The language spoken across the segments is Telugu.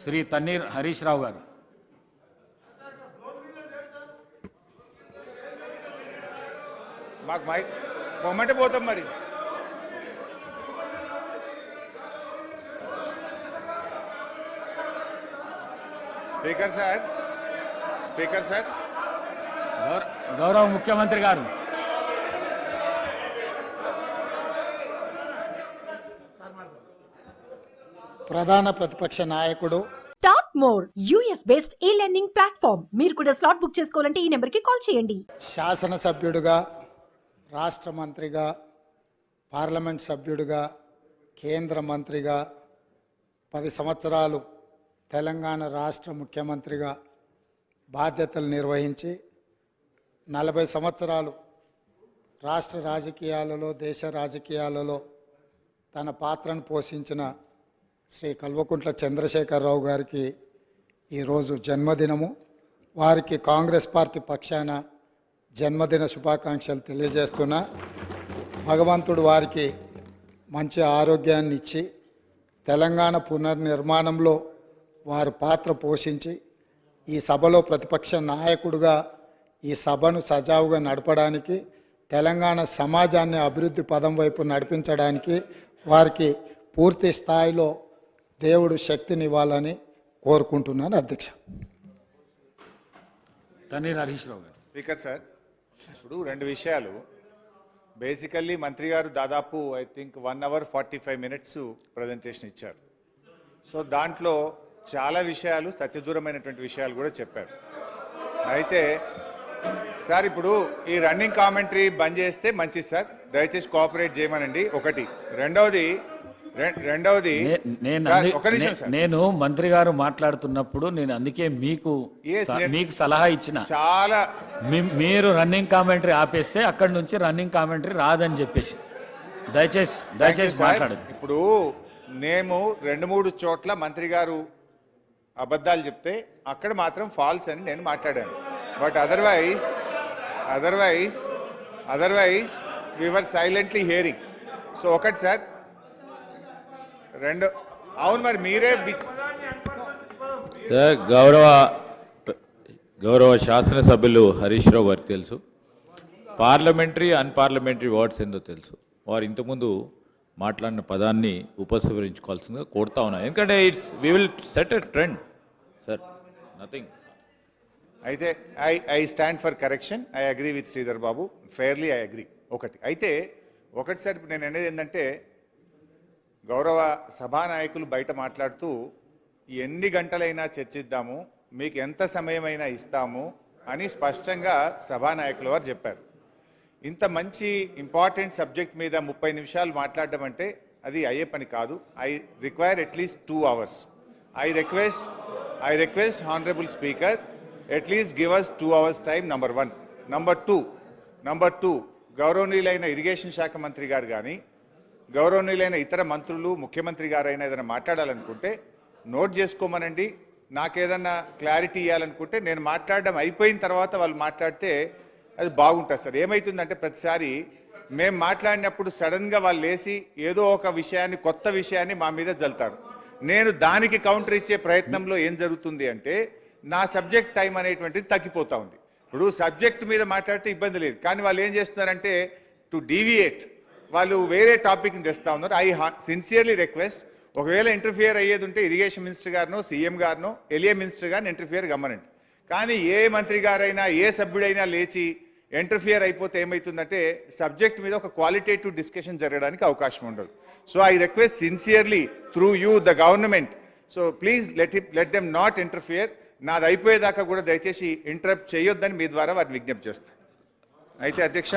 శ్రీ తన్నీర్ హరీష్ రావు గారు మాకు మైక్ పొమ్మంటే పోతాం మరి స్పీకర్ సార్ స్పీకర్ సార్ గౌర- గౌరవ ముఖ్యమంత్రి గారు ప్రధాన ప్రతిపక్ష నాయకుడు. Top more US based e learning platform మీరు కూడా స్లాట్ బుక్ చేసుకోవాలంటే ఈ నెంబర్కి కాల్ చేయండి. శాసనసభ్యుడిగా రాష్ట్ర మంత్రిగా పార్లమెంట్ సభ్యుడిగా కేంద్ర మంత్రిగా పది సంవత్సరాలు తెలంగాణ రాష్ట్ర ముఖ్యమంత్రిగా బాధ్యతలు నిర్వహించి నలభై సంవత్సరాలు రాష్ట్ర రాజకీయాలలో దేశ రాజకీయాలలో తన పాత్రను పోషించిన శ్రీ కల్వకుంట్ల చంద్రశేఖరరావు గారికి ఈరోజు జన్మదినము. వారికి కాంగ్రెస్ పార్టీ పక్షాన జన్మదిన శుభాకాంక్షలు తెలియజేస్తున్నా. భగవంతుడు వారికి మంచి ఆరోగ్యాన్ని ఇచ్చి తెలంగాణ పునర్నిర్మాణంలో వారు పాత్ర పోషించి ఈ సభలో ప్రతిపక్ష నాయకుడుగా ఈ సభను సజావుగా నడపడానికి తెలంగాణ సమాజాన్ని అభివృద్ధి పదం వైపు నడిపించడానికి వారికి పూర్తి స్థాయిలో దేవుడు శక్తినివ్వాలని కోరుకుంటున్నాను అధ్యక్ష. తన్నీర్ హరీష్ రావు గారు. స్పీకర్ సార్ ఇప్పుడు రెండు విషయాలు. బేసికల్లీ మంత్రి గారు దాదాపు I think one hour forty five minutes presentation ఇచ్చారు. సో దాంట్లో చాలా విషయాలు సత్యదూరమైనటువంటి విషయాలు కూడా చెప్పారు. అయితే సార్ ఇప్పుడు ఈ రన్నింగ్ కామెంటరీ బంద్ చేస్తే మంచిది సార్. దయచేసి కోఆపరేట్ చేయమనండి. ఒకటి. రెండవది రెండవది నేను మంత్రి గారు మాట్లాడుతున్నప్పుడు నేను అందుకే మీకు మీకు సలహా ఇచ్చిన. చాలా మీరు రన్నింగ్ కామెంటరీ ఆపేస్తే అక్కడి నుంచి రన్నింగ్ కామెంటరీ రాదని చెప్పేసి. దయచేసి దయచేసి sir. మాట్లాడండి. ఇప్పుడు మేము రెండు మూడు చోట్ల మంత్రి గారు అబద్ధాలు చెప్తే అక్కడ మాత్రం ఫాల్స్ అని నేను మాట్లాడాను. But otherwise otherwise otherwise we are silently hearing so ఒకటి సార్ రెండు. అవును మరి మీరే గౌరవ గౌరవ శాసనసభ్యులు హరీష్ రావు గారికి తెలుసు. పార్లమెంటరీ అన్పార్లమెంటరీ వర్డ్స్ ఏందో తెలుసు. వారు ఇంతకుముందు మాట్లాడిన పదాన్ని ఉపసంహరించుకోవాల్సిందిగా కోరుతా ఉన్నా. ఎందుకంటే it's we will set a trend sir nothing అయితే I I stand for correction I agree with Sridhar Babu fairly I agree ఒకటి. అయితే ఒకటి సార్ ఇప్పుడు నేను అనేది ఏంటంటే గౌరవ సభానాయకులు బయట మాట్లాడుతూ ఎన్ని గంటలైనా చర్చిద్దాము మీకు ఎంత సమయమైనా ఇస్తాము అని స్పష్టంగా సభానాయకుల వారు చెప్పారు. ఇంత మంచి ఇంపార్టెంట్ సబ్జెక్ట్ మీద ముప్పై నిమిషాలు మాట్లాడడం అంటే అది అయ్యే పని కాదు. I require at least two hours. I request I request honourable speaker at least give us two hours time number one. Number two number two గౌరవనీయులైన ఇరిగేషన్ శాఖ మంత్రి గారు కానీ గౌరవనీయులైన ఇతర మంత్రులు ముఖ్యమంత్రి గారైనా ఏదైనా మాట్లాడాలనుకుంటే నోట్ చేసుకోమనండి. నాకేదన్నా క్లారిటీ ఇవ్వాలనుకుంటే నేను మాట్లాడడం అయిపోయిన తర్వాత వాళ్ళు మాట్లాడితే అది బాగుంటుంది సార్. ఏమవుతుందంటే ప్రతిసారి మేము మాట్లాడినప్పుడు సడన్గా వాళ్ళు లేచి ఏదో ఒక విషయాన్ని కొత్త విషయాన్ని మా మీద జల్తారు. నేను దానికి కౌంటర్ ఇచ్చే ప్రయత్నంలో ఏం జరుగుతుంది అంటే నా సబ్జెక్ట్ టైం అనేటువంటిది తగ్గిపోతా ఉంది. ఇప్పుడు సబ్జెక్ట్ మీద మాట్లాడితే ఇబ్బంది లేదు. కానీ వాళ్ళు ఏం చేస్తున్నారంటే టు డీవియేట్ వాళ్ళు వేరే టాపిక్ని తెస్తా ఉన్నారు. ఐ సిన్సియర్లీ రిక్వెస్ట్ ఒకవేళ ఇంటర్ఫియర్ అయ్యేది ఉంటే ఇరిగేషన్ మినిస్టర్ గారినో సీఎం గారినో ఎలియా మినిస్టర్ గారిని ఇంటర్ఫియర్ గమ్మనండి కానీ ఏ మంత్రి గారైనా ఏ సభ్యుడైనా లేచి ఇంటర్ఫియర్ అయిపోతే ఏమవుతుందంటే సబ్జెక్ట్ మీద ఒక క్వాలిటేటివ్ డిస్కషన్ జరగడానికి అవకాశం ఉండదు. So I request sincerely through you the government so please let it let them not interfere నాది అయిపోయేదాకా కూడా దయచేసి ఇంటరప్ట్ చేయొద్దని మీ ద్వారా వారిని విజ్ఞప్తి చేస్తాను అయితే అధ్యక్ష?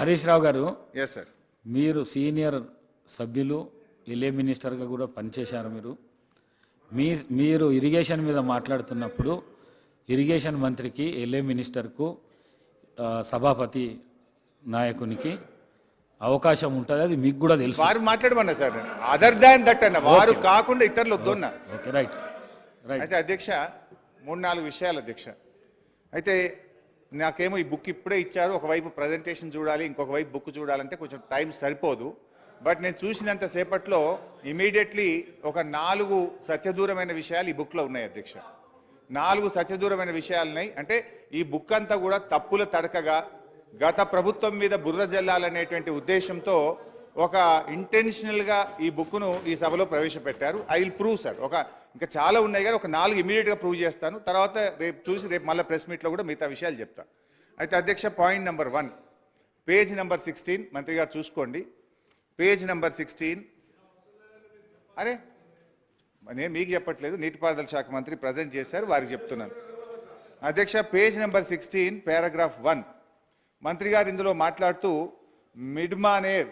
హరీష్ రావు గారు ఎస్ సార్ మీరు సీనియర్ సభ్యులు ఎల్ఏ మినిస్టర్గా కూడా పనిచేశారు మీరు. మీ మీరు ఇరిగేషన్ మీద మాట్లాడుతున్నప్పుడు ఇరిగేషన్ మంత్రికి ఎల్ఏ మినిస్టర్కు సభాపతి నాయకునికి అవకాశం ఉంటుంది అది మీకు కూడా తెలుసు. వారు మాట్లాడమన్నా సార్ అదర్ దాన్ దట్ అన్న వారు కాకుండా ఇతరులు వద్దన్నా ఓకే రైట్ రైట్ అయితే అధ్యక్ష మూడు నాలుగు విషయాలు అధ్యక్ష. అయితే నాకేమో ఈ బుక్ ఇప్పుడే ఇచ్చారు. ఒకవైపు ప్రజెంటేషన్ చూడాలి ఇంకొక వైపు బుక్ చూడాలంటే కొంచెం టైం సరిపోదు. బట్ నేను చూసినంత సేపట్లో ఇమీడియట్లీ ఒక నాలుగు సత్యదూరమైన విషయాలు ఈ బుక్లో ఉన్నాయి అధ్యక్ష. నాలుగు సత్యదూరమైన విషయాలు ఉన్నాయి. అంటే ఈ బుక్ అంతా కూడా తప్పుల తడకగా గత ప్రభుత్వం మీద బుర్ర జల్లాలనేటువంటి ఉద్దేశంతో ఒక ఇంటెన్షనల్గా ఈ బుక్ను ఈ సభలో ప్రవేశపెట్టారు. ఐ విల్ ప్రూవ్ సార్ ఒక ఇంకా చాలా ఉన్నాయి కానీ ఒక నాలుగు ఇమీడియట్గా ప్రూవ్ చేస్తాను. తర్వాత రేపు చూసి రేపు మళ్ళీ ప్రెస్ మీట్లో కూడా మిగతా విషయాలు చెప్తా. అయితే అధ్యక్ష point number one page number sixteen మంత్రి గారు చూసుకోండి. పేజ్ నెంబర్ సిక్స్టీన్ అరే నేను మీకు చెప్పట్లేదు నీటిపారుదల శాఖ మంత్రి ప్రజెంట్ చేశారు వారికి చెప్తున్నాను. అధ్యక్ష page number sixteen paragraph one మంత్రి గారు ఇందులో మాట్లాడుతూ మిడ్మానేర్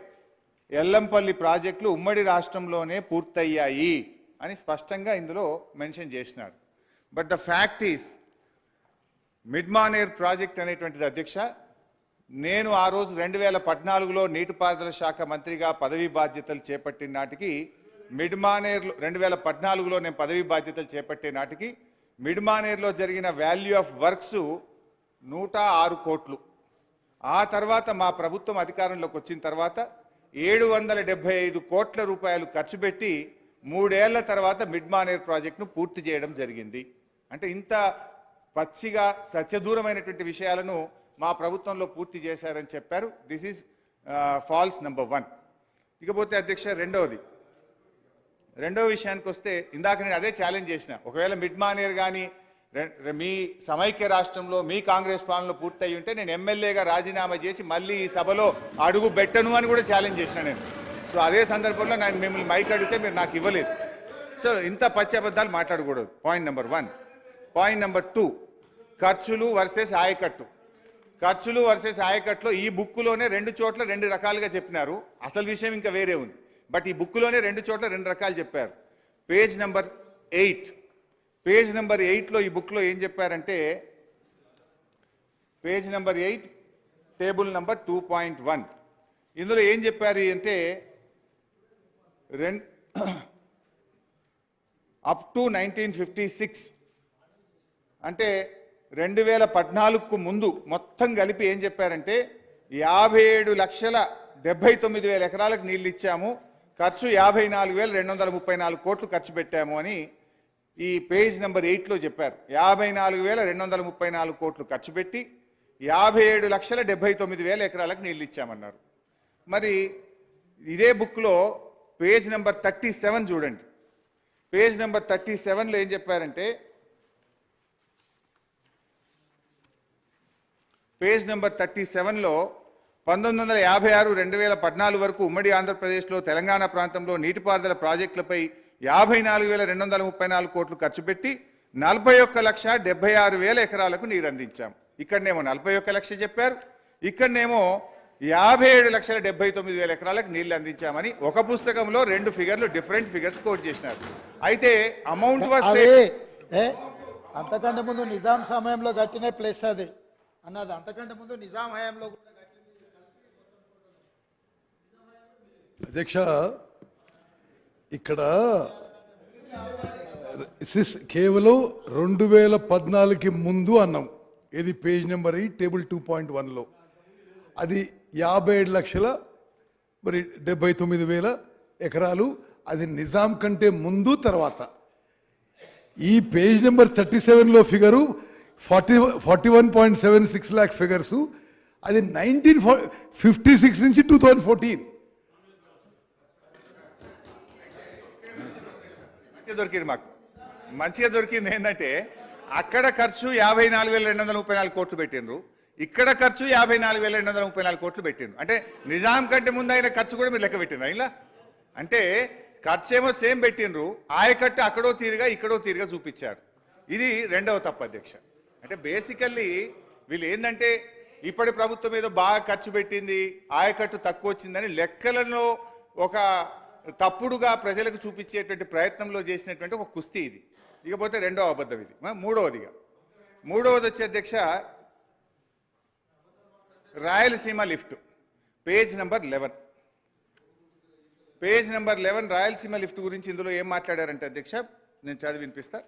ఎల్లంపల్లి ప్రాజెక్టులు ఉమ్మడి రాష్ట్రంలోనే పూర్తయ్యాయి అని స్పష్టంగా ఇందులో మెన్షన్ చేసినారు. But the fact is Mid Manair project అనేటువంటిది అధ్యక్ష నేను ఆ రోజు రెండు వేల పద్నాలుగులో నీటిపారుదల శాఖ మంత్రిగా పదవీ బాధ్యతలు చేపట్టిన నాటికి మిడ్మానేర్లో రెండు వేల పద్నాలుగులో నేను పదవీ బాధ్యతలు చేపట్టే నాటికి మిడ్మానేర్లో జరిగిన వాల్యూ ఆఫ్ వర్క్స్ నూట ఆరు కోట్లు. ఆ తర్వాత మా ప్రభుత్వం అధికారంలోకి వచ్చిన తర్వాత ఏడు వందల డెబ్బై ఐదు కోట్ల రూపాయలు ఖర్చు పెట్టి మూడేళ్ళ తర్వాత మిడ్మానేర్ ప్రాజెక్టును పూర్తి చేయడం జరిగింది. అంటే ఇంత పచ్చిగా సత్యదూరమైనటువంటి విషయాలను మా ప్రభుత్వంలో పూర్తి చేశారని చెప్పారు. This is false number one ఇకపోతే అధ్యక్ష రెండవది. రెండవ విషయానికి వస్తే ఇందాక నేను అదే ఛాలెంజ్ చేసిన. ఒకవేళ మిడ్ మానేర్ కానీ మీ సమైక్య రాష్ట్రంలో మీ కాంగ్రెస్ పాలనలో పూర్తయి ఉంటే నేను ఎమ్మెల్యేగా రాజీనామా చేసి మళ్ళీ ఈ సభలో అడుగు పెట్టను అని కూడా ఛాలెంజ్ చేసిన నేను. సో అదే సందర్భంలో నేను మిమ్మల్ని మైక్ అడిగితే మీరు నాకు ఇవ్వలేదు. సో ఇంత పచ్చి అబద్ధాలు మాట్లాడకూడదు. Point number one point number two ఖర్చులు వర్సెస్ ఆయకట్టు. ఖర్చులు వర్సెస్ ఆయకట్లో ఈ బుక్కులోనే రెండు చోట్ల రెండు రకాలుగా చెప్పినారు. అసలు విషయం ఇంకా వేరే ఉంది. బట్ ఈ బుక్కులోనే రెండు చోట్ల రెండు రకాలు చెప్పారు. Page number eight page number ఎయిట్లో ఈ బుక్లో ఏం చెప్పారంటే page number eight table number two point one. ఇందులో ఏం చెప్పారు అంటే రెన్ up to nineteen fifty six. అంటే రెండు వేల పద్నాలుగుకు ముందు మొత్తం కలిపి ఏం చెప్పారంటే యాభై ఏడు లక్షల డెబ్బై తొమ్మిది వేల ఎకరాలకు నీళ్ళు ఇచ్చాము ఖర్చు యాభై నాలుగు వేల రెండు వందల ముప్పై నాలుగు కోట్లు ఖర్చు పెట్టాము అని ఈ పేజ్ నెంబర్ ఎయిట్లో చెప్పారు. యాభై నాలుగు వేల రెండు వందల ముప్పై నాలుగు కోట్లు ఖర్చు పెట్టి యాభై ఏడు లక్షల డెబ్బై తొమ్మిది వేల ఎకరాలకు నీళ్ళు ఇచ్చామన్నారు. మరి ఇదే బుక్లో పేజ్ నెంబర్ థర్టీ సెవెన్ చూడండి. పేజ్ నెంబర్ థర్టీ సెవెన్లో ఏం చెప్పారంటే పేజ్ నెంబర్ థర్టీ సెవెన్లో పంతొమ్మిది వందల యాభై ఆరు రెండు వేల పద్నాలుగు వరకు ఉమ్మడి ఆంధ్రప్రదేశ్లో తెలంగాణ ప్రాంతంలో నీటిపారుదల ప్రాజెక్టులపై యాభై నాలుగు వేల రెండు వందల ముప్పై నాలుగు కోట్లు ఖర్చు పెట్టి నలభై ఒక్క లక్ష డెబ్బై ఆరు వేల ఎకరాలకు నీరు అందించాం. ఇక్కడనేమో నలభై ఒక్క లక్ష చెప్పారు. ఇక్కడనేమో యాభై ఏడు లక్షల డెబ్బై తొమ్మిది వేల ఎకరాలకు నీళ్ళు అందించామని ఒక పుస్తకంలో రెండు ఫిగర్లు డిఫరెంట్ ఫిగర్స్ కోట్ చేసినారు. అయితే అమౌంట్ అంతకంటే ముందు నిజాం సమయంలో కట్టిన ప్లేస్ అది. అన్నది అంతకంటే ముందు నిజాం హయాంలో కూడా అధ్యక్ష ఇక్కడ సిస్ కేవలం రెండు వేల పద్నాలుగుకి ముందు అన్నాం. ఇది page number eight table two point వన్లో. అది యాభై ఏడు లక్షల మరి డెబ్బై తొమ్మిది వేల ఎకరాలు. అది నిజాం కంటే ముందు తర్వాత. ఈ పేజ్ నెంబర్ థర్టీ సెవెన్లో figure forty forty one point seven six lakh figures. అది నైన్టీన్ ఫిఫ్టీ సిక్స్ నుంచి టూ థౌజండ్ ఫోర్టీన్. మంచిగా దొరికింది మాకు. మంచిగా దొరికింది ఏంటంటే అక్కడ ఖర్చు యాభై నాలుగు వేల రెండు వందల ముప్పై నాలుగు కోట్లు పెట్టిండ్రు. ఇక్కడ ఖర్చు యాభై నాలుగు వేల రెండు వందల ముప్పై నాలుగు కోట్లు పెట్టిండ్రు. అంటే నిజాం కంటే ముందు అయిన ఖర్చు కూడా మీరు లెక్క పెట్టిండ్రు ఇలా అంటే ఖర్చు ఏమో సేమ్ పెట్టిండ్రు. ఆయకట్టు అక్కడో తీరుగా ఇక్కడో తీరుగా చూపించారు. ఇది రెండవ తప్పు అధ్యక్ష. అంటే బేసికల్లీ వీళ్ళు ఏంటంటే ఇప్పటి ప్రభుత్వం ఏదో బాగా ఖర్చు పెట్టింది ఆయకట్టు తక్కువ వచ్చిందని లెక్కలలో ఒక తప్పుడుగా ప్రజలకు చూపించేటువంటి ప్రయత్నంలో చేసినటువంటి ఒక కుస్తీ ఇది. ఇకపోతే రెండవ అబద్ధం ఇది. మూడవదిగా మూడవది వచ్చే అధ్యక్ష Rayalaseema lift. Page number eleven. Page number eleven Rayalaseema lift గురించి ఇందులో ఏం మాట్లాడారంటే అధ్యక్ష నేను చదివి వినిపిస్తా.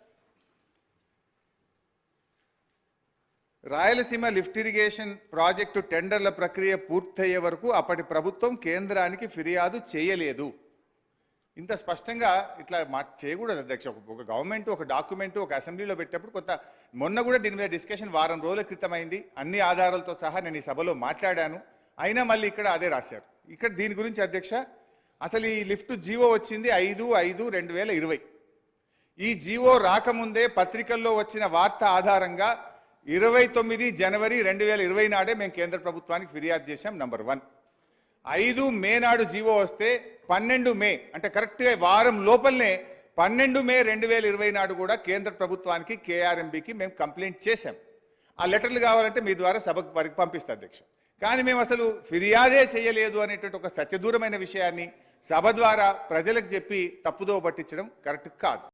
రాయలసీమ లిఫ్ట్ ఇరిగేషన్ ప్రాజెక్టు టెండర్ల ప్రక్రియ పూర్తయ్యే వరకు అప్పటి ప్రభుత్వం కేంద్రానికి ఫిర్యాదు చేయలేదు. ఇంత స్పష్టంగా ఇట్లా మా చేయకూడదు అధ్యక్ష. ఒక- గవర్నమెంట్ ఒక డాక్యుమెంట్ ఒక అసెంబ్లీలో పెట్టేప్పుడు కొంత మొన్న కూడా దీని మీద డిస్కషన్ వారం రోజుల క్రితమైంది. అన్ని ఆధారాలతో సహా నేను ఈ సభలో మాట్లాడాను. అయినా మళ్ళీ ఇక్కడ అదే రాశారు. ఇక్కడ దీని గురించి అధ్యక్ష అసలు ఈ లిఫ్ట్ జీవో వచ్చింది ఐదు ఐదు రెండు వేల ఇరవై. ఈ జీవో రాకముందే పత్రికల్లో వచ్చిన వార్త ఆధారంగా ఇరవై తొమ్మిది జనవరి రెండు వేల ఇరవై నాడే మేము కేంద్ర ప్రభుత్వానికి ఫిర్యాదు చేశాం నంబర్ వన్. ఐదు మే నాడు జీవో వస్తే పన్నెండు మే అంటే కరెక్ట్గా వారం లోపలనే పన్నెండు మే రెండు వేల ఇరవై నాడు కూడా కేంద్ర ప్రభుత్వానికి కేఆర్ఎంబికి మేము కంప్లైంట్ చేశాం. ఆ లెటర్లు కావాలంటే మీ ద్వారా సభకు వారికి పంపిస్తా అధ్యక్ష. కానీ మేము అసలు ఫిర్యాదే చేయలేదు అనేటువంటి ఒక సత్యదూరమైన విషయాన్ని సభ ద్వారా ప్రజలకు చెప్పి తప్పుదో పట్టించడం కరెక్ట్ కాదు.